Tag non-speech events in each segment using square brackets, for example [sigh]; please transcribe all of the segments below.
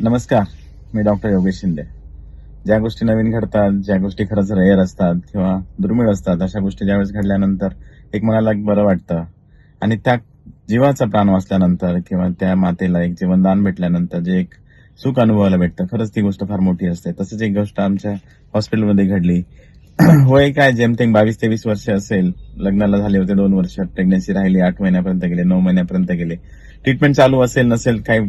नमस्कार मी डॉक्टर योगेश शिंदे. ज्या गोष्टी नवीन घडतात ज्या गोष्टी खरंच रेअर असतात किंवा दुर्मिळ असतात अशा गोष्टी ज्यावेळेस घडल्यानंतर एक मनाला एक बरं वाटतं. आणि त्या जीवाचा प्राण वाचल्यानंतर किंवा त्या मातेला एक जीवनदान भेटल्यानंतर जे एक सुख अनुभवायला भेटतं खरंच ती गोष्ट फार मोठी असते. तसंच एक गोष्ट आमच्या हॉस्पिटलमध्ये घडली. [clears throat] होय काय जेमतेम बावीस तेवीस वर्ष असेल लग्नाला झाले होते दोन वर्ष. प्रेग्नन्सी राहिली आठ महिन्यापर्यंत गेले नऊ महिन्यापर्यंत गेले. ट्रीटमेंट चालू असेल नसेल काही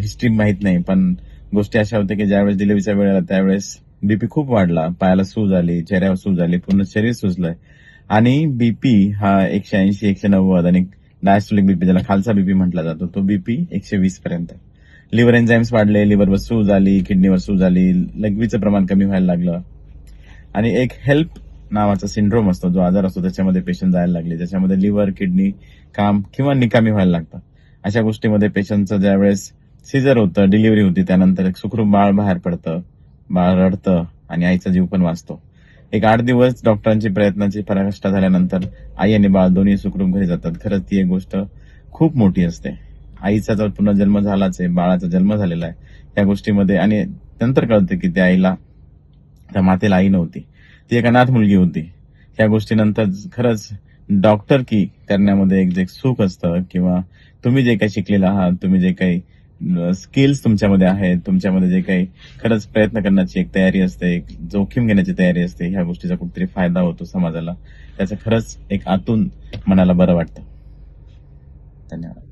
हिस्ट्री माहीत नाही. पण गोष्टी अशा होत्या की ज्यावेळेस डिलिव्हरीच्या वेळेला त्यावेळेस बीपी खूप वाढला. पायाला सूज आली चेहऱ्यावर सूज आली पूर्ण शरीर सुजलंय. आणि बीपी हा एकशे ऐंशी एकशे नव्वद आणि डायस्टोलिक बीपी ज्याला खालचा बीपी म्हटला जातो तो बीपी एकशे वीस पर्यंत. लिव्हर एन्झाईम्स वाढले लिव्हरवर सूज आली किडनीवर सूज आली लघवीचं प्रमाण कमी व्हायला लागलं. आणि एक हेल्प नावाचा सिंड्रोम असतो जो आजार असतो त्याच्यामध्ये पेशंट जायला लागले. त्याच्यामध्ये लिव्हर किडनी काम किंवा निकामी व्हायला लागतं अशा गोष्टीमध्ये पेशंटचं ज्यावेळेस सिजर होतं डिलिव्हरी होती त्यानंतर एक सुखरूप बाळ बाहेर पडतं बाळ रडतं आणि आईचा जीव पण वाचतो. एक आठ दिवस डॉक्टरांची प्रयत्नाची पराकाष्ठा झाल्यानंतर आई आणि बाळ दोन्ही सुखरूप घरी जातात. खरंच ती एक गोष्ट खूप मोठी असते. आईचा जर पुनर्जन्म झालाच आहे बाळाचा जन्म झालेला आहे त्या गोष्टीमध्ये आणि नंतर कळतं की त्या आईला त्या मातेला आई नव्हती. ती एक अनाथ मुलगी होती. ह्या गोष्टीनंतर खरंच डॉक्टर की करण्यामध्ये एक जे सुख असतं किंवा तुम्ही जे काही शिकलेलं आहात तुम्ही जे काही स्किल्स तुमच्यामध्ये आहेत तुमच्यामध्ये जे काही खरंच प्रयत्न करण्याची एक तयारी असते एक जोखीम घेण्याची तयारी असते ह्या गोष्टीचा कुठेतरी फायदा होतो समाजाला. त्याचं खरंच एक आतून मनाला बरं वाटतं. धन्यवाद.